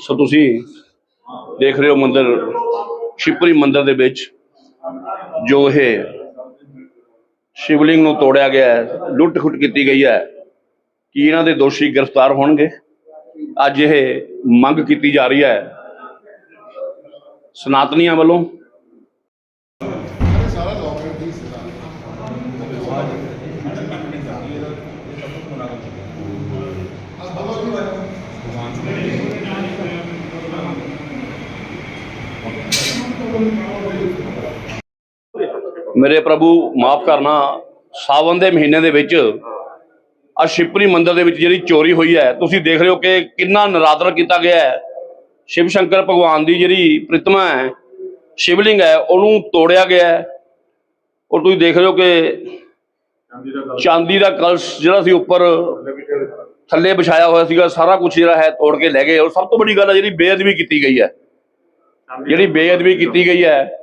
ਸੋ ਤੁਸੀਂ ਦੇਖ ਰਹੇ ਹੋ ਮੰਦਰ ਸ਼ਿਪਰੀ ਮੰਦਰ ਦੇ ਵਿੱਚ ਜੋ ਇਹ ਸ਼ਿਵਲਿੰਗ ਨੂੰ ਤੋੜਿਆ ਗਿਆ ਹੈ ਲੁੱਟ ਖੁੱਟ ਕੀਤੀ ਗਈ ਹੈ, ਕਿ ਇਹਨਾਂ ਦੇ ਦੋਸ਼ੀ ਗ੍ਰਿਫਤਾਰ ਹੋਣਗੇ? ਅੱਜ ਇਹ ਮੰਗ ਕੀਤੀ ਜਾ ਰਹੀ ਹੈ ਸਨਾਤਨੀਆਂ ਵੱਲੋਂ ਮੇਰੇ ਪ੍ਰਭੂ, ਮਾਫ ਕਰਨਾ, ਸਾਵਨ ਦੇ ਮਹੀਨੇ ਦੇ ਵਿੱਚ ਆ ਸ਼ਿਵਪੁਰੀ ਮੰਦਿਰ ਦੇ ਵਿੱਚ ਜਿਹੜੀ ਚੋਰੀ ਹੋਈ ਹੈ, ਤੁਸੀਂ ਦੇਖ ਰਹੇ ਹੋ ਕਿ ਕਿੰਨਾ ਨਰਾਦਰ ਕੀਤਾ ਗਿਆ ਹੈ। ਸ਼ਿਵ ਸ਼ੰਕਰ ਭਗਵਾਨ ਦੀ ਜਿਹੜੀ ਪ੍ਰਤਿਮਾ ਹੈ, ਸ਼ਿਵਲਿੰਗ ਹੈ, ਉਹਨੂੰ ਤੋੜਿਆ ਗਿਆ ਹੈ। ਔਰ ਤੁਸੀਂ ਦੇਖ ਰਹੇ ਹੋ ਕਿ ਚਾਂਦੀ ਦਾ ਕਲਸ਼ ਜਿਹੜਾ ਸੀ ਉੱਪਰ ਥੱਲੇ ਵਿਛਾਇਆ ਹੋਇਆ ਸੀਗਾ, ਸਾਰਾ ਕੁਝ ਜਿਹੜਾ ਹੈ ਤੋੜ ਕੇ ਲੈ ਗਏ। ਔਰ ਸਭ ਤੋਂ ਵੱਡੀ ਗੱਲ ਹੈ, ਜਿਹੜੀ ਬੇਅਦਬੀ ਕੀਤੀ ਗਈ ਹੈ। ਜਿਹੜੀ ਬੇਅਦਬੀ ਕੀਤੀ ਗਈ ਹੈ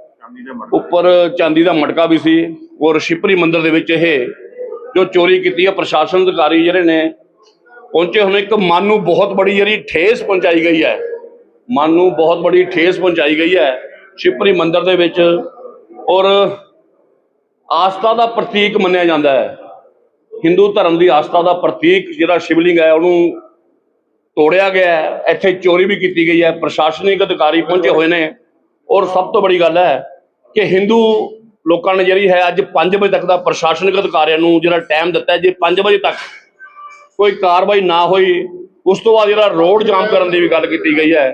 ਉੱਪਰ ਚਾਂਦੀ ਦਾ ਮਟਕਾ ਵੀ ਸੀ ਔਰ ਸ਼ਿਪਰੀ ਮੰਦਿਰ ਦੇ ਵਿੱਚ ਇਹ ਜੋ ਚੋਰੀ ਕੀਤੀ ਹੈ ਪ੍ਰਸ਼ਾਸਨ ਅਧਿਕਾਰੀ ਜਿਹੜੇ ਨੇ, ਪਹੁੰਚੇ ਹੁਣ ਇੱਕ ਮਨ ਨੂੰ ਬਹੁਤ ਬੜੀ ਜਿਹੜੀ ਠੇਸ ਪਹੁੰਚਾਈ ਗਈ ਹੈ। ਮਨ ਨੂੰ ਬਹੁਤ ਬੜੀ ਠੇਸ ਪਹੁੰਚਾਈ ਗਈ ਹੈ ਸ਼ਿਪਰੀ ਮੰਦਿਰ ਦੇ ਵਿੱਚ ਔਰ ਆਸਥਾ ਦਾ ਪ੍ਰਤੀਕ ਮੰਨਿਆ ਜਾਂਦਾ ਹੈ। ਹਿੰਦੂ ਧਰਮ ਦੀ ਆਸਥਾ ਦਾ ਪ੍ਰਤੀਕ ਜਿਹੜਾ ਸ਼ਿਵਲਿੰਗ ਹੈ, ਉਹਨੂੰ ਤੋੜਿਆ ਗਿਆ ਹੈ। ਇੱਥੇ ਚੋਰੀ ਵੀ ਕੀਤੀ ਗਈ ਹੈ। ਪ੍ਰਸ਼ਾਸਨਿਕ ਅਧਿਕਾਰੀ ਪਹੁੰਚੇ ਹੋਏ ਨੇ ਔਰ ਸਭ ਤੋਂ ਬੜੀ ਗੱਲ ਹੈ ਕਿ ਹਿੰਦੂ ਲੋਕਾਂ ਨੇ ਜਿਹੜੀ ਹੈ ਅੱਜ 5 ਵਜੇ ਤੱਕ ਦਾ ਪ੍ਰਸ਼ਾਸਨਿਕ ਅਧਿਕਾਰੀਆਂ ਨੂੰ ਜਿਹੜਾ ਟਾਈਮ ਦਿੱਤਾ ਹੈ ਜੇ 5 ਵਜੇ ਤੱਕ ਕੋਈ ਕਾਰਵਾਈ ਨਾ ਹੋਈ ਉਸ ਤੋਂ ਬਾਅਦ ਜਿਹੜਾ ਰੋਡ ਜਾਮ ਕਰਨ ਦੀ ਵੀ ਗੱਲ ਕੀਤੀ ਗਈ ਹੈ।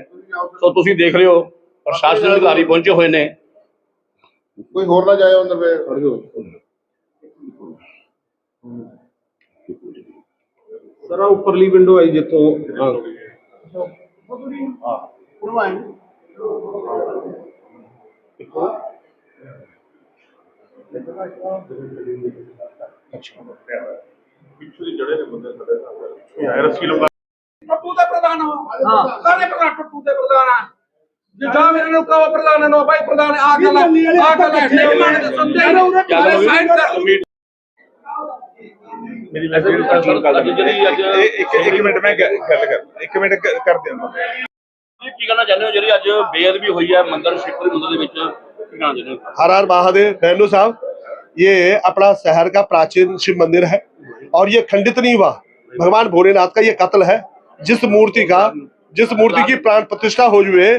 ਸੋ ਤੁਸੀਂ ਦੇਖ ਰਹੇ ਹੋ ਪ੍ਰਸ਼ਾਸਨਿਕ ਅਧਿਕਾਰੀ ਪਹੁੰਚੇ ਹੋਏ ਨੇ। ਕੋਈ ਹੋਰ ਨਾ ਜਾਏ ਅੰਦਰ ਵੇ ਸਰ ਆਹ ਉੱਪਰਲੀ ਵਿੰਡੋ ਆਈ ਜਿੱਥੋਂ ਹਾਂ। ਟੱਟੂ ਦੇ ਪ੍ਰਧਾਨ ਹਾਂ ਕਾਹਦੇ ਪ੍ਰਧਾਨ ਟੱਟੂ ਦੇ ਪ੍ਰਧਾਨ ਆ ਜੇ ਮੇਰੇ ਨੂੰ ਕਹੋ ਪ੍ਰਧਾਨ ਨੂੰ ਭਾਈ ਪ੍ਰਧਾਨ ਆ ਗੱਲ ਆ ਗੱਲ ਹੈ ਟੇਬਲ ਦੇ ਸੰਦੇ ਨੂੰ ਸਾਈਨ ਕਰ ਮੇਰੀ ਜਿਹੜੀ ਅੱਜ ਇੱਕ ਇੱਕ ਮਿੰਟ ਮੈਂ ਗੱਲ ਕਰ ਇੱਕ ਮਿੰਟ ਕਰ ਦਿਆਂ ਕੀ ਕਹਿਣਾ ਚਾਹੁੰਦੇ ਹੋ? ਜਿਹੜੀ ਅੱਜ ਬੇਅਦਬੀ ਹੋਈ ਹੈ ਮੰਦਿਰ ਸ਼ਿਵਪੁਰੀ ਮੰਦਿਰ ਦੇ ਵਿੱਚ हर हर महादेव नेहरू साहब, ये अपना शहर का प्राचीन शिव मंदिर है और ये खंडित नहीं हुआ। भगवान भोलेनाथ का ये कत्ल है। जिस मूर्ति का, जिस मूर्ति की प्राण प्रतिष्ठा हो जुए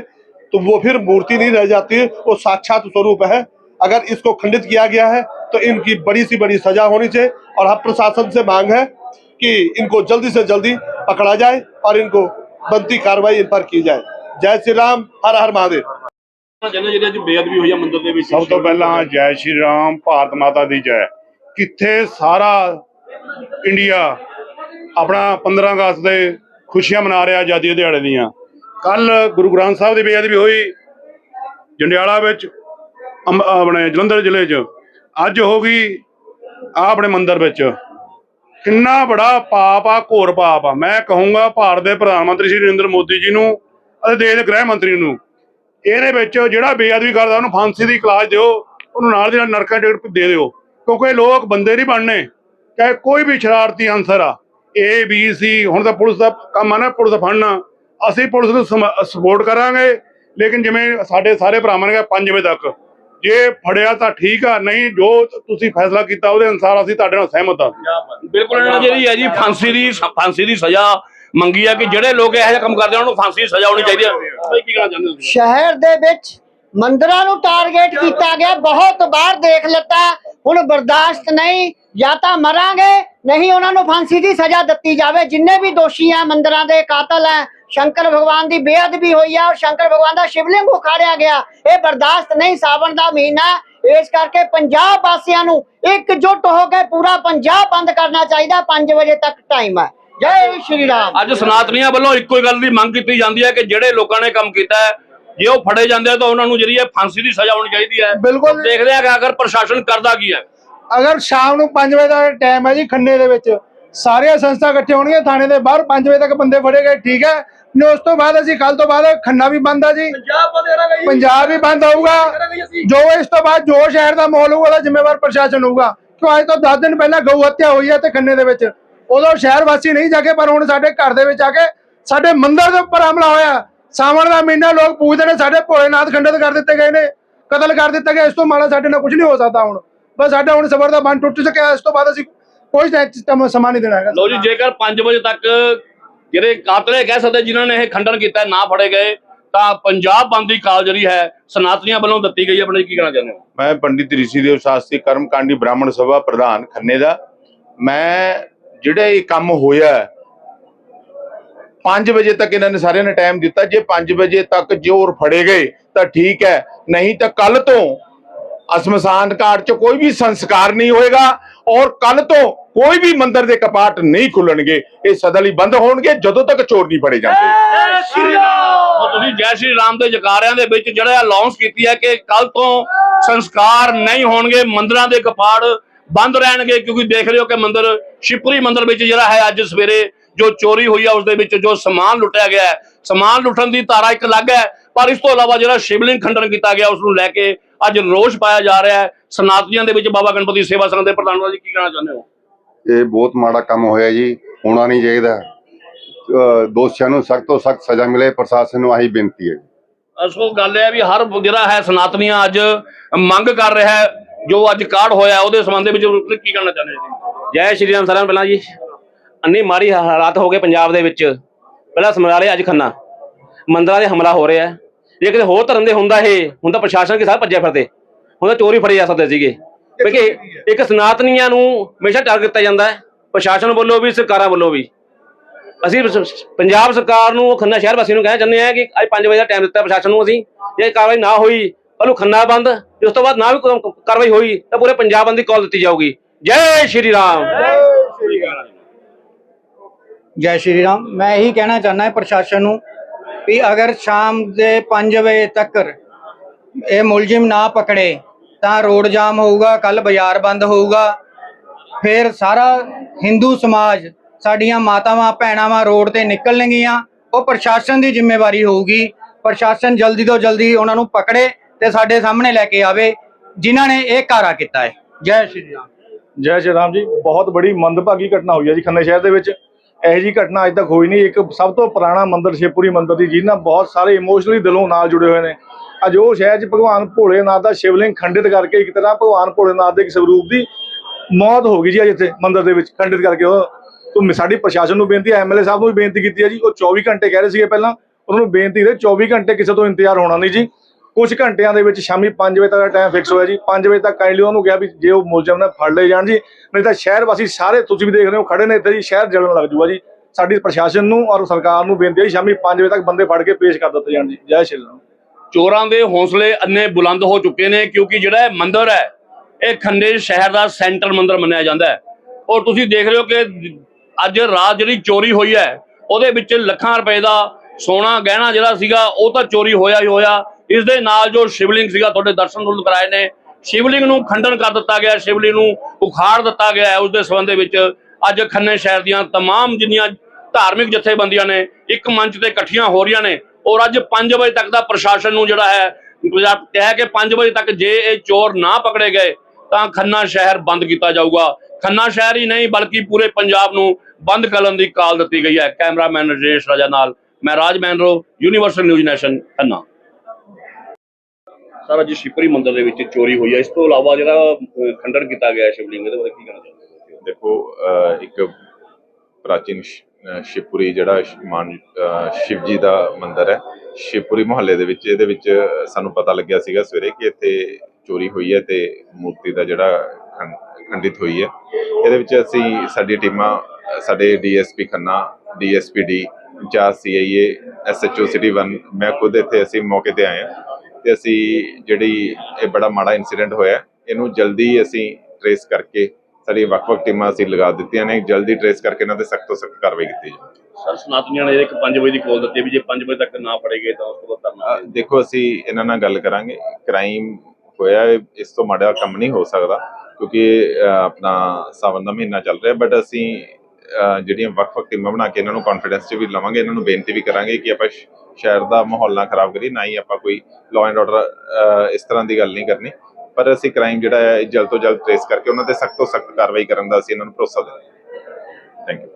तो वो फिर मूर्ति नहीं रह जाती, वो साक्षात स्वरूप है। अगर इसको खंडित किया गया है तो इनकी बड़ी सी बड़ी सजा होनी चाहिए और हम प्रशासन से मांग है कि इनको जल्दी से जल्दी पकड़ा जाए और इनको बनती कार्रवाई इन पर की जाए। जय श्री राम, हर हर महादेव। ਚਾਹੁੰਦੇ ਜਿਹੜੀ ਅੱਜ ਬੇਅਦਬੀ ਹੋਈ ਹੈ ਮੰਦਿਰ ਦੇ ਵਿੱਚ ਸਭ ਤੋਂ ਪਹਿਲਾਂ ਜੈ ਸ਼੍ਰੀ ਰਾਮ ਭਾਰਤ ਮਾਤਾ ਦੀ ਜੈ। ਕਿੱਥੇ ਸਾਰਾ ਇੰਡੀਆ ਆਪਣਾ 15 ਅਗਸਤ ਦੇ ਖੁਸ਼ੀਆਂ ਮਨਾ ਰਿਹਾ ਆਜ਼ਾਦੀ ਦਿਹਾੜੇ ਦੀਆਂ। ਕੱਲ ਗੁਰੂ ਗ੍ਰੰਥ ਸਾਹਿਬ ਦੀ ਬੇਅਦਬੀ ਹੋਈ ਜੰਡਿਆਲਾ ਵਿੱਚ ਆਪਣੇ ਜਲੰਧਰ ਜ਼ਿਲ੍ਹੇ 'ਚ। ਅੱਜ ਹੋ ਗਈ ਆ ਆਪਣੇ ਮੰਦਿਰ ਵਿੱਚ। ਕਿੰਨਾ ਬੜਾ ਪਾਪ ਆ ਘੋਰ ਪਾਪ ਆ। ਮੈਂ ਕਹੂੰਗਾ ਭਾਰਤ ਦੇ ਪ੍ਰਧਾਨ ਮੰਤਰੀ ਸ਼੍ਰੀ ਨਰਿੰਦਰ ਮੋਦੀ ਜੀ ਨੂੰ ਅਤੇ ਦੇਸ਼ ਦੇ ਗ੍ਰਹਿ ਮੰਤਰੀ ਨੂੰ ਇਹਦੇ ਵਿੱਚ ਜਿਹੜਾ ਬੇਅਦਬੀ ਕਰਦਾ, ਉਹਨੂੰ ਫਾਂਸੀ ਦੀ ਕਲਾਸ ਦਿਓ, ਉਹਨੂੰ ਨਾਲ ਦੀ ਨਾਲ ਨਰਕਾਂ ਚ ਦੇ ਦਿਓ। ਕਿਉਂਕਿ ਲੋਕ ਬੰਦੇ ਨਹੀਂ ਬਣਨੇ, ਚਾਹੇ ਕੋਈ ਵੀ ਸ਼ਰਾਰਤੀ ਅਨਸਰ ਆ। ਏ ਬੀ ਸੀ ਹੁਣ ਤਾਂ ਪੁਲਿਸ ਦਾ ਕੰਮ ਆ ਨਾ, ਪੁਲਿਸ ਫੜਨਾ। ਅਸੀਂ ਪੁਲਿਸ ਨੂੰ ਸਪੋਰਟ ਕਰਾਂਗੇ, ਲੇਕਿਨ ਜਿਵੇਂ ਸਾਡੇ ਸਾਰੇ ਭਰਾਵਾਂ ਨੇ ਕਿਹਾ 5 ਵਜੇ ਤੱਕ, ਜੇ ਫੜਿਆ ਤਾਂ ਠੀਕ ਆ, ਨਹੀਂ ਜੋ ਤੁਸੀਂ ਫੈਸਲਾ ਕੀਤਾ ਉਹਦੇ ਅਨੁਸਾਰ ਅਸੀਂ ਤੁਹਾਡੇ ਨਾਲ ਸਹਿਮਤ ਆ। ਬਿਲਕੁਲ ਜਿਹੜੀ ਹੈ ਜੀ ਫਾਂਸੀ ਦੀ ਫਾਂਸੀ ਦੀ ਸਜ਼ਾ ਮੰਗੀ ਹੈ ਕਿ ਜਿਹੜੇ ਲੋਕ ਇਹੋ ਜਿਹਾ ਕੰਮ ਕਰਦੇ ਉਹਨਾਂ ਨੂੰ ਫਾਂਸੀ ਦੀ ਸਜ਼ਾ ਹੋਣੀ ਚਾਹੀਦੀ ਹੈ ਕੀ ਕਹਿਣਾ ਚਾਹੁੰਦੇ ਹੋ ਸ਼ਹਿਰ ਦੇ ਵਿੱਚ ਮੰਦਰਾਂ ਨੂੰ ਟਾਰਗੇਟ ਕੀਤਾ ਗਿਆ, ਬਹੁਤ ਵਾਰ ਦੇਖ ਲਿੱਤਾ। ਹੁਣ ਬਰਦਾਸ਼ਤ ਨਹੀਂ, ਜਾਂ ਤਾਂ ਮਰਾਂਗੇ, ਨਹੀਂ ਉਹਨਾਂ ਨੂੰ ਫਾਂਸੀ ਦੀ ਸਜ਼ਾ ਦਿੱਤੀ ਜਾਵੇ। ਜਿੰਨੇ ਵੀ ਦੋਸ਼ੀ ਆ ਮੰਦਰਾਂ ਦੇ ਕਾਤਲ ਹੈ ਸ਼ੰਕਰ ਭਗਵਾਨ ਦੀ ਬੇਅਦਬੀ ਹੋਈ ਆ, ਔਰ ਸ਼ੰਕਰ ਭਗਵਾਨ ਦਾ ਸ਼ਿਵਲਿੰਗ ਉਖਾੜਿਆ ਗਿਆ। ਇਹ ਬਰਦਾਸ਼ਤ ਨਹੀਂ, ਸਾਵਣ ਦਾ ਮਹੀਨਾ। ਇਸ ਕਰਕੇ ਪੰਜਾਬ ਵਾਸੀਆਂ ਨੂੰ ਇਕਜੁੱਟ ਹੋ ਕੇ ਪੂਰਾ ਪੰਜਾਬ ਬੰਦ ਕਰਨਾ ਚਾਹੀਦਾ 5 ਵਜੇ ਤੱਕ ਟਾਈਮ ਹੈ ਜੈ ਸ਼੍ਰੀ ਰਾਮ। ਅੱਜ ਸਨਾਤਨੀਆਂ ਵੱਲੋਂ ਇੱਕੋ ਹੀ ਗੱਲ ਦੀ ਮੰਗ ਕੀਤੀ ਜਾਂਦੀ ਹੈ ਕਿ ਜਿਹੜੇ ਲੋਕਾਂ ਨੇ ਕੰਮ ਕੀਤਾ ਹੈ ਜੇ ਉਹ ਫੜੇ ਜਾਂਦੇ ਆ ਤਾਂ ਉਹਨਾਂ ਨੂੰ ਜਿਹੜੀ ਹੈ ਫਾਂਸੀ ਦੀ ਸਜ਼ਾ ਹੋਣੀ ਚਾਹੀਦੀ ਹੈ। ਬਿਲਕੁਲ। ਦੇਖਦੇ ਆ ਕਿ ਅਗਰ ਪ੍ਰਸ਼ਾਸਨ ਕਰਦਾ ਕੀ ਹੈ। ਅਗਰ ਸ਼ਾਮ ਨੂੰ 5 ਵਜੇ ਦਾ ਟਾਈਮ ਹੈ ਜੀ ਖੰਨੇ ਦੇ ਵਿੱਚ ਸਾਰੀਆਂ ਸੰਸਥਾ ਇਕੱਠੇ ਹੋਣਗੀਆਂ ਥਾਣੇ ਦੇ ਬਾਹਰ 5 ਵਜੇ ਤੱਕ ਬੰਦੇ ਫੜੇ ਗਏ ਠੀਕ ਹੈ। ਨੇ ਉਸ ਤੋਂ ਬਾਅਦ ਅਸੀਂ ਕੱਲ ਤੋਂ ਬਾਅਦ ਖੰਨਾ ਵੀ ਬੰਦ ਆ ਜੀ। ਪੰਜਾਬ ਵੀ ਬੰਦ ਹੋਊਗਾ। ਜੋ ਇਸ ਤੋਂ ਬਾਅਦ ਜੋ ਸ਼ਹਿਰ ਦਾ ਮਾਹੌਲ ਹੋਊਗਾ ਉਹਦਾ ਜ਼ਿੰਮੇਵਾਰ ਪ੍ਰਸ਼ਾਸਨ ਹੋਊਗਾ। ਕਿਉਂ ਅੱਜ ਤੋਂ 10 ਦਿਨ ਪਹਿਲਾਂ ਗਊ ਹੱਤਿਆ ਹੋਈ ਹੈ ਤੇ ਖੰਨੇ ਦੇ ਵਿੱਚ। ਉਦੋਂ ਸ਼ਹਿਰ ਵਾਸੀ ਨਹੀਂ ਜਾਗੇ ਪਰ ਹੁਣ ਸਾਡੇ ਘਰ ਦੇ ਵਿੱਚ ਆ ਕੇ ਸਾਡੇ ਮੰਦਿਰ ਦੇ ਉੱਪਰ ਹਮਲਾ ਹੋਇਆ। ਸਾਵਣ ਦਾ ਮਹੀਨਾ ਲੋਕ ਪੂਜਦੇ ਨੇ ਸਾਡੇ ਭੋਲੇਨਾਥ ਖੰਡਿਤ ਕਰ ਦਿੱਤੇ ਗਏ ਨੇ ਕਤਲ ਕਰ ਦਿੱਤਾ ਗਿਆ ਇਸ ਤੋਂ ਮਾੜਾ ਸਾਡੇ ਨਾਲ ਕੁਝ ਨਹੀਂ ਹੋ ਸਕਦਾ ਹੁਣ। ਬਸ ਸਾਡਾ ਹੁਣ ਸਬਰ ਦਾ ਬੰਨ ਟੁੱਟ ਚੁੱਕਿਆ ਇਸ ਤੋਂ ਬਾਅਦ ਅਸੀਂ ਕੋਈ ਟਾਈਮ ਸਮਾਂ ਨਹੀਂ ਦੇਣਾ ਹੈਗਾ। ਲੋ ਜੀ ਜੇਕਰ 5 ਵਜੇ ਤੱਕ ਜਿਹੜੇ ਕਾਤਲੇ ਕਹਿ ਸਕਦੇ ਜਿਨ੍ਹਾਂ ਨੇ ਇਹ ਖੰਡਨ ਕੀਤਾ ਹੈ, ਨਾ ਫੜੇ ਗਏ ਤਾਂ ਪੰਜਾਬ ਬੰਦ ਦੀ ਕਾਲ ਜਿਹੜੀ ਹੈ ਸਨਾਤਨੀਆਂ ਵੱਲੋਂ ਦਿੱਤੀ ਗਈ ਆਪਣੇ ਕੀ ਕਹਿਣਾ ਚਾਹੁੰਦੇ ਹੋ? ਮੈਂ ਪੰਡਿਤ ਰਿਸ਼ੀਦੇਵ ਸ਼ਾਸਤਰੀ ਕਰਮਕਾਂਡੀ ਬ੍ਰਾਹਮਣ ਸਭਾ ਪ੍ਰਧਾਨ ਖੰਨੇ ਦਾ। ਮੈਂ ਜਿਹੜਾ ਇਹ ਕੰਮ ਹੋਇਆ 5 ਵਜੇ ਤੱਕ ਇਹਨਾਂ ਨੇ ਸਾਰਿਆਂ ਨੇ ਟਾਈਮ ਦਿੱਤਾ। ਜੇ 5 ਵਜੇ ਤੱਕ ਜੋਰ ਫੜੇ ਗਏ ਤਾਂ ਠੀਕ ਹੈ। ਨਹੀਂ ਤਾਂ ਕੱਲ ਤੋਂ ਅਸਮਸਾਨ ਘਾਟ 'ਚ ਕੋਈ ਵੀ ਸੰਸਕਾਰ ਨਹੀਂ ਹੋਏਗਾ ਔਰ ਕੱਲ ਤੋਂ ਕੋਈ ਵੀ ਮੰਦਿਰ ਦੇ ਕਪਾਟ ਨਹੀਂ ਖੁੱਲਣਗੇ। ਇਹ ਸਦਾ ਲਈ ਬੰਦ ਹੋਣਗੇ ਜਦੋਂ ਤੱਕ ਚੋਰ ਨਹੀਂ ਫੜੇ ਜਾਂਦੇ। ਉਹ ਤੁਸੀਂ ਜੈ ਸ਼੍ਰੀ ਰਾਮ ਦੇ ਜਕਾਰਿਆਂ ਦੇ ਵਿੱਚ ਜਿਹੜਾ ਅਨਾਉਂਸ ਕੀਤੀ ਹੈ ਕਿ ਕੱਲ ਤੋਂ ਸੰਸਕਾਰ ਨਹੀਂ ਹੋਣਗੇ ਮੰਦਿਰਾਂ ਦੇ ਕਪਾੜ ਬੰਦ ਰਹਿਣਗੇ ਕਿਉਂਕਿ ਦੇਖ ਰਹੇ ਹੋ ਕਿ ਮੰਦਿਰ ਸ਼ਿਵਪੁਰੀ ਮੰਦਿਰ ਵਿੱਚ ਜਿਹੜਾ ਹੈ ਅੱਜ ਸਵੇਰੇ ਜੋ ਚੋਰੀ ਹੋਈ ਹੈ ਉਸ ਦੇ ਵਿੱਚ ਜੋ ਸਮਾਨ ਲੁੱਟਿਆ ਗਿਆ ਹੈ। ਸਮਾਨ ਲੁੱਟਣ ਦੀ ਧਾਰਾ ਇੱਕ ਅਲੱਗ ਹੈ ਪਰ ਇਸ ਤੋਂ ਇਲਾਵਾ ਜਿਹੜਾ ਸ਼ਿਵਲਿੰਗ ਖੰਡਨ ਕੀਤਾ ਗਿਆ ਉਸ ਨੂੰ ਲੈ ਕੇ ਅੱਜ ਰੋਸ਼ ਪਾਇਆ ਜਾ ਰਿਹਾ ਹੈ। ਸਨਾਤਨੀਆਂ ਦੇ ਵਿੱਚ ਬਾਬਾ ਗਣਪਤੀ ਸੇਵਾ ਸੰਘ ਦੇ ਪ੍ਰਧਾਨ ਜੀ ਕੀ ਕਹਿਣਾ ਚਾਹੁੰਦੇ ਹੋ? ਇਹ ਬਹੁਤ ਮਾੜਾ ਕੰਮ ਹੋਇਆ ਜੀ ਹੋਣਾ ਨਹੀਂ ਚਾਹੀਦਾ। ਦੋਸ਼ੀਆਂ ਨੂੰ ਸਖਤ ਤੋਂ ਸਖਤ ਸਜ਼ਾ ਮਿਲੇ ਪ੍ਰਸ਼ਾਸਨ ਨੂੰ ਆਹੀ ਬੇਨਤੀ ਹੈ ਅਸਲ ਗੱਲ ਇਹ ਹੈ ਵੀ ਹਰ ਜਿਹੜਾ ਹੈ ਸਨਾਤਨੀਆਂ ਅੱਜ ਮੰਗ ਕਰ ਰਿਹਾ ਹੈ ਜੋ ਅੱਜ ਕਾੜ ਹੋਇਆ ਉਹਦੇ ਸੰਬੰਧ ਵਿੱਚ ਤੁਸੀਂ ਕੀ ਕਹਿਣਾ ਚਾਹੁੰਦੇ ਹੋ ਜੀ? ਜੈ ਸ਼੍ਰੀ ਰਾਮ ਸਾਰਿਆਂ ਨੂੰ ਪਹਿਲਾਂ ਜੀ। ਅੰਨੀ ਹਾ- ਹਾਲਾਤ ਹੋ ਗਏ ਪੰਜਾਬ ਦੇ ਵਿੱਚ। ਪਹਿਲਾਂ ਸਮਰਾਲੇ ਅੱਜ ਖੰਨਾ। ਮੰਦਰਾਂ ਦੇ ਹਮਲਾ ਹੋ ਰਿਹਾ ਹੈ। ਜੇ ਕਿਤੇ ਹੋਰ ਧਰਮ ਦੇ ਹੁੰਦਾ ਇਹ ਤਾਂ ਪ੍ਰਸ਼ਾਸਨ ਕੇ ਸਾਥ ਭੱਜਿਆ ਫਿਰਦੇ। ਤਾਂ ਚੋਰੀ ਫੜੇ ਜਾ ਸਕਦੇ ਸੀਗੇ। ਕਿਉਂਕਿ ਇੱਕ ਸਨਾਤਨੀਆਂ ਨੂੰ ਹਮੇਸ਼ਾ ਟਾਰਗੇਟ ਕੀਤਾ ਜਾਂਦਾ ਹੈ। ਪ੍ਰਸ਼ਾਸਨ ਵੱਲੋਂ ਵੀ ਸਰਕਾਰਾਂ ਵੱਲੋਂ ਵੀ। ਅਸੀਂ ਪੰਜਾਬ ਸਰਕਾਰ ਨੂੰ ਖੰਨਾ ਸ਼ਹਿਰ ਵਾਸੀਆਂ ਨੂੰ ਕਹਿਣਾ ਚਾਹੁੰਦੇ ਹਾਂ ਕਿ ਅੱਜ 5 ਵਜੇ ਦਾ ਟਾਈਮ ਦਿੱਤਾ ਪ੍ਰਸ਼ਾਸਨ ਨੂੰ ਅਸੀਂ। ਜੇ ਕਾਰਵਾਈ ਨਾ ਹੋਈ ਕੱਲ੍ਹ ਖੰਨਾ ਬੰਦ ਤੇ ਉਸ ਤੋਂ ਬਾਅਦ ਨਾ ਵੀ ਕੋਈ ਕਾਰਵਾਈ ਹੋਈ ਤਾਂ ਪੂਰੇ ਪੰਜਾਬ ਬੰਦ ਦੀ ਕਾਲ ਦਿੱਤੀ ਜਾਊਗੀ। ਜੈ ਸ਼੍ਰੀ ਰਾਮ। ਜੈ ਸ਼੍ਰੀ ਰਾਮ। ਮੈਂ ਇਹੀ ਕਹਿਣਾ ਚਾਹੁੰਦਾ ਹਾਂ ਪ੍ਰਸ਼ਾਸਨ ਨੂੰ ਵੀ ਅਗਰ ਸ਼ਾਮ ਦੇ 5 ਵਜੇ ਤੱਕ ਇਹ ਮੁਲਜ਼ਮ ਨਾ ਪਕੜੇ ਤਾਂ ਰੋਡ ਜਾਮ ਹੋਊਗਾ ਕੱਲ ਬਾਜ਼ਾਰ ਬੰਦ ਹੋਊਗਾ। ਫਿਰ ਸਾਰਾ ਹਿੰਦੂ ਸਮਾਜ ਸਾਡੀਆਂ ਮਾਤਾਵਾਂ ਭੈਣਾਵਾਂ ਰੋਡ ਤੇ ਨਿਕਲਣਗੀਆਂ। ਉਹ ਪ੍ਰਸ਼ਾਸਨ ਦੀ ਜ਼ਿੰਮੇਵਾਰੀ ਹੋਊਗੀ। ਪ੍ਰਸ਼ਾਸਨ ਜਲਦੀ ਤੋਂ ਜਲਦੀ ਉਹਨਾਂ ਨੂੰ ਪਕੜੇ। ਤੇ ਸਾਡੇ ਸਾਹਮਣੇ ਲੈ ਕੇ ਆਵੇ, ਜਿਨ੍ਹਾਂ ਨੇ ਇਹ ਕਾਰਾ ਕੀਤਾ ਹੈ। ਜੈ ਸ਼੍ਰੀ ਰਾਮ। ਜੈ ਸ਼੍ਰੀ ਰਾਮ ਜੀ, ਬਹੁਤ ਬੜੀ ਮੰਦਭਾਗੀ ਘਟਨਾ ਹੋਈ ਹੈ ਜੀ ਖੰਨੇ ਸ਼ਹਿਰ ਦੇ ਵਿੱਚ। ਇਹੋ ਜੀ ਘਟਨਾ ਅੱਜ ਤੱਕ ਹੋਈ ਨਹੀਂ, ਇੱਕ ਸਭ ਤੋਂ ਪੁਰਾਣਾ ਮੰਦਿਰ ਸ਼ਿਵਪੁਰੀ ਮੰਦਿਰ ਦੀ ਜਿਹਨਾਂ ਬਹੁਤ ਸਾਰੇ ਇਮੋਸ਼ਨਲੀ ਦਿਲੋਂ ਨਾਲ ਜੁੜੇ ਹੋਏ ਨੇ। ਅੱਜ ਉਹ ਸ਼ਹਿਰ 'ਚ ਭਗਵਾਨ ਭੋਲੇਨਾਥ ਦਾ ਸ਼ਿਵਲਿੰਗ ਖੰਡਿਤ ਕਰਕੇ ਇੱਕ ਤਰ੍ਹਾਂ ਭਗਵਾਨ ਭੋਲੇਨਾਥ ਦੇ ਇੱਕ ਸਰੂਪ ਦੀ ਮੌਤ ਹੋ ਗਈ ਜੀ ਅੱਜ ਇੱਥੇ ਮੰਦਿਰ ਦੇ ਵਿੱਚ ਖੰਡਿਤ ਕਰਕੇ। ਉਹ ਤੋਂ ਸਾਡੀ ਪ੍ਰਸ਼ਾਸਨ ਨੂੰ ਬੇਨਤੀ ਹੈ ਐਮਐਲਏ ਸਾਹਿਬ ਨੂੰ ਵੀ ਬੇਨਤੀ ਕੀਤੀ ਹੈ ਜੀ। ਉਹ 24 ਘੰਟੇ ਕਹਿ ਰਹੇ ਸੀਗੇ ਪਹਿਲਾਂ, ਉਹਨਾਂ ਨੂੰ ਬੇਨਤੀ ਹੈ 24 ਘੰਟੇ ਕਿਸੇ ਤੋਂ ਇੰਤਜ਼ਾਰ ਹੋਣਾ ਨਹੀਂ ਜੀ। ਕੁਝ ਘੰਟਿਆਂ ਦੇ ਵਿੱਚ ਸ਼ਾਮੀ 5 ਵਜੇ ਤੱਕ ਦਾ ਟਾਈਮ ਫਿਕਸ ਹੋਇਆ ਜੀ। 5 ਵਜੇ ਤੱਕ ਕਾਈਂਡਲੀ ਉਹਨੂੰ ਕਿਹਾ ਵੀ ਜੇ ਉਹ ਮੁਲਜ਼ਮ ਨੇ ਫੜ ਲਏ ਜਾਣ ਜੀ ਨਹੀਂ ਤਾਂ ਸ਼ਹਿਰ ਵਾਸੀ ਸਾਰੇ ਤੁਸੀਂ ਵੀ ਦੇਖ ਰਹੇ ਹੋ ਖੜੇ ਨੇ ਇੱਥੇ ਜੀ ਸ਼ਹਿਰ ਜਲਣ ਲੱਗ ਜੂਗਾ ਜੀ। ਸਾਡੀ ਪ੍ਰਸ਼ਾਸਨ ਨੂੰ ਔਰ ਸਰਕਾਰ ਨੂੰ ਬੇਨਤੀ ਹੈ ਜੀ, ਸ਼ਾਮੀ 5 ਵਜੇ ਤੱਕ ਬੰਦੇ ਫੜ ਕੇ ਪੇਸ਼ ਕਰ ਦਿੱਤੇ ਜਾਣ ਜੀ। ਜੈ ਸ਼੍ਰੀ ਰਾਮ। ਚੋਰਾਂ ਦੇ ਹੌਸਲੇ ਅੰਨੇ ਬੁਲੰਦ ਹੋ ਚੁੱਕੇ ਨੇ ਕਿਉਂਕਿ ਜਿਹੜਾ ਇਹ ਮੰਦਿਰ ਹੈ ਇਹ ਖੰਡੇ ਸ਼ਹਿਰ ਦਾ ਸੈਂਟਰਲ ਮੰਦਿਰ ਮੰਨਿਆ ਜਾਂਦਾ ਹੈ। ਔਰ ਤੁਸੀਂ ਦੇਖ ਰਹੇ ਹੋ ਕਿ ਅੱਜ ਰਾਤ ਜਿਹੜੀ ਚੋਰੀ ਹੋਈ ਹੈ ਉਹਦੇ ਵਿੱਚ ਲੱਖਾਂ ਰੁਪਏ ਦਾ ਸੋਨਾ ਗਹਿਣਾ ਜਿਹੜਾ ਸੀਗਾ ਉਹ ਤਾਂ ਚੋਰੀ ਹੋਇਆ ਹੀ ਹੋਇਆ। ਇਸ ਦੇ ਨਾਲ ਜੋ ਸ਼ਿਵਲਿੰਗ ਸੀਗਾ ਤੁਹਾਡੇ ਦਰਸ਼ਨ ਦੁਲ ਕਰਾਏ ਨੇ ਸ਼ਿਵਲਿੰਗ ਨੂੰ ਖੰਡਨ ਕਰ ਦਿੱਤਾ ਗਿਆ ਸ਼ਿਵਲਿੰਗ ਨੂੰ ਉਖਾੜ ਦਿੱਤਾ ਗਿਆ ਹੈ ਉਸ ਦੇ ਸੰਬੰਧ ਦੇ ਵਿੱਚ ਅੱਜ ਖੰਨੇ ਸ਼ਹਿਰ ਦੀਆਂ तमाम ਜਿੰਨੀਆਂ ਧਾਰਮਿਕ ਜਥੇਬੰਦੀਆਂ ਨੇ ਇੱਕ ਮੰਚ ਤੇ ਇਕੱਠੀਆਂ ਹੋ ਰਹੀਆਂ ਨੇ ਔਰ ਅੱਜ 5 ਵਜੇ ਤੱਕ ਦਾ ਪ੍ਰਸ਼ਾਸਨ ਨੂੰ ਜਿਹੜਾ ਹੈ ਪੰਜਾਬ ਕਿਹਾ ਕਿ 5 ਵਜੇ ਤੱਕ ਜੇ ਇਹ ਚੋਰ ਨਾ ਪਕੜੇ ਗਏ ਤਾਂ ਖੰਨਾ ਸ਼ਹਿਰ ਬੰਦ ਕੀਤਾ ਜਾਊਗਾ ਖੰਨਾ ਸ਼ਹਿਰ ਹੀ ਨਹੀਂ ਬਲਕਿ ਪੂਰੇ ਪੰਜਾਬ ਨੂੰ ਬੰਦ ਕਰਨ ਦੀ ਕਾਲ ਦਿੱਤੀ ਗਈ ਹੈ ਕੈਮਰਾਮੈਨ ਰਜੇਸ਼ ਰਾਜਾ ਨਾਲ ਮੈਂ Raj ਮੈਨਰੋ universal news nation Khanna Sir ਅੱਜ ਸ਼ਿਪਰੀ ਮੰਦਿਰ ਦੇ ਵਿੱਚ ਚੋਰੀ ਹੋਈ ਹੈ ਇਸ ਤੋਂ ਇਲਾਵਾ ਜਿਹੜਾ ਖੰਡਨ ਕੀਤਾ ਗਿਆ ਹੈ ਸ਼ਿਵਲਿੰਗ ਦੇ ਬਾਰੇ ਕੀ ਕਹਿਣਾ ਚਾਹੁੰਦੇ ਦੇਖੋ ਇੱਕ ਪ੍ਰਾਚੀਨ ਸ਼ਿਵਪੁਰੀ ਜਿਹੜਾ ਮਾਨ ਸ਼ਿਵ ਜੀ ਦਾ ਮੰਦਿਰ ਹੈ। ਸ਼ਿਵਪੁਰੀ ਮੁਹੱਲੇ ਦੇ ਵਿੱਚ, ਇਹਦੇ ਵਿੱਚ ਸਾਨੂੰ ਪਤਾ ਲੱਗਿਆ ਸੀਗਾ ਸਵੇਰੇ ਕਿ ਇੱਥੇ ਚੋਰੀ ਹੋਈ ਹੈ ਤੇ ਮੂਰਤੀ ਦਾ ਜਿਹੜਾ ਖੰਡਿਤ ਹੋਈ ਹੈ। ਇਹਦੇ ਵਿੱਚ ਅਸੀਂ ਸਾਡੀ ਟੀਮਾਂ ਅਹ ਸਾਡੇ DSP Khanna DSP D incharge CIA SHO city 1 ਮੈਂ ਖੁਦ ਇੱਥੇ ਅਸੀਂ ਮੌਕੇ ਤੇ ਆਏ ਹਾਂ। ਤੇ ਅਸੀਂ ਜਿਹੜੀ ਇਹ ਬੜਾ ਮਾੜਾ ਇਨਸੀਡੈਂਟ ਹੋਇਆ ਇਹਨੂੰ ਜਲਦੀ ਅਸੀਂ ਟਰੇਸ ਕਰਕੇ ਸਾਡੀ ਵੱਖ-ਵੱਖ ਟੀਮਾਂ ਅਸੀਂ ਲਗਾ ਦਿੱਤੀਆਂ ਨੇ ਜਲਦੀ ਟਰੇਸ ਕਰਕੇ ਇਹਨਾਂ ਤੇ ਸਖਤ ਤੋਂ ਸਖਤ ਕਾਰਵਾਈ ਕੀਤੀ ਜਾਵੇ। ਸਰ ਸਨਾਤਨੀਆਂ ਨੇ ਇੱਕ 5 ਵਜੇ ਦੀ ਕਾਲ ਦਿੱਤੀ ਵੀ ਜੇ 5 ਵਜੇ ਤੱਕ ਨਾ ਫੜੇ ਗਏ ਤਾਂ ਉਸ ਤੋਂ ਬਾਅਦ ਧਰਨਾ ਦੇਖੋ ਅਸੀਂ ਇਹਨਾਂ ਨਾਲ ਗੱਲ ਕਰਾਂਗੇ। ਕ੍ਰਾਈਮ ਹੋਇਆ ਇਸ ਤੋਂ ਮਾੜਾ ਕੰਮ ਨਹੀਂ ਹੋ ਸਕਦਾ ਕਿਉਂਕਿ ਆਪਣਾ ਸਾਵਨ ਦਾ ਮਹੀਨਾ ਚੱਲ ਰਿਹਾ ਬਟ ਅਸੀਂ ਜਿਹੜੀਆਂ ਵੱਖ-ਵੱਖ ਟੀਮਾਂ ਬਣਾ ਕੇ ਇਹਨਾਂ ਨੂੰ ਕੌਨਫੀਡੈਂਸ 'ਚ ਵੀ ਲਵਾਂਗੇ ਇਹਨਾਂ ਨੂੰ ਬੇਨਤੀ ਵੀ ਕਰਾਂਗੇ ਕਿ ਆਪਾਂ ਸ਼ਹਿਰ ਦਾ ਮਾਹੌਲ ਨਾ ਖਰਾਬ ਕਰੀਏ, ਨਾ ਹੀ ਆਪਾਂ ਕੋਈ ਲਾਅ ਐਂਡ ਆਰਡਰ ਇਸ ਤਰ੍ਹਾਂ ਦੀ ਗੱਲ ਨਹੀਂ ਕਰਨੀ। ਪਰ ਅਸੀਂ ਕ੍ਰਾਈਮ ਜਿਹੜਾ ਹੈ ਜਲਦ ਤੋਂ ਜਲਦ ਟ੍ਰੇਸ ਕਰਕੇ ਉਹਨਾਂ ਤੇ ਸਖਤ ਤੋਂ ਸਖਤ ਕਾਰਵਾਈ ਕਰਨ ਦਾ ਅਸੀਂ ਇਹਨਾਂ ਨੂੰ ਭਰੋਸਾ ਦਿੰਦੇ ਹਾਂ। Thank you